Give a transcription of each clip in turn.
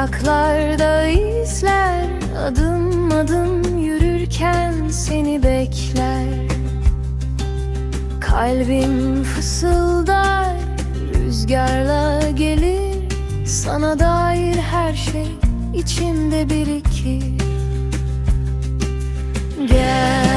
Sokaklarda izler adım adım yürürken seni bekler. Kalbim fısıldar rüzgarla gelir. Sana dair her şey içimde birikir. Gel,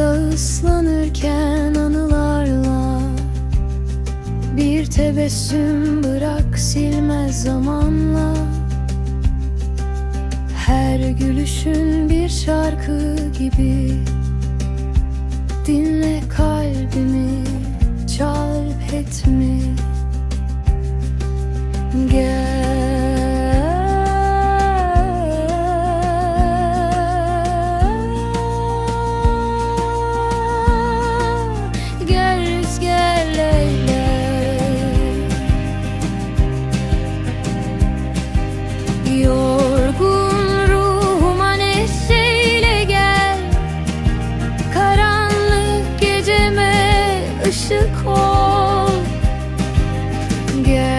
Havada ıslanırken anılarla Bir tebessüm bırak silme zamanla. Her gülüşün bir şarkı gibi Dinle kalbimi, çal etmi Gel get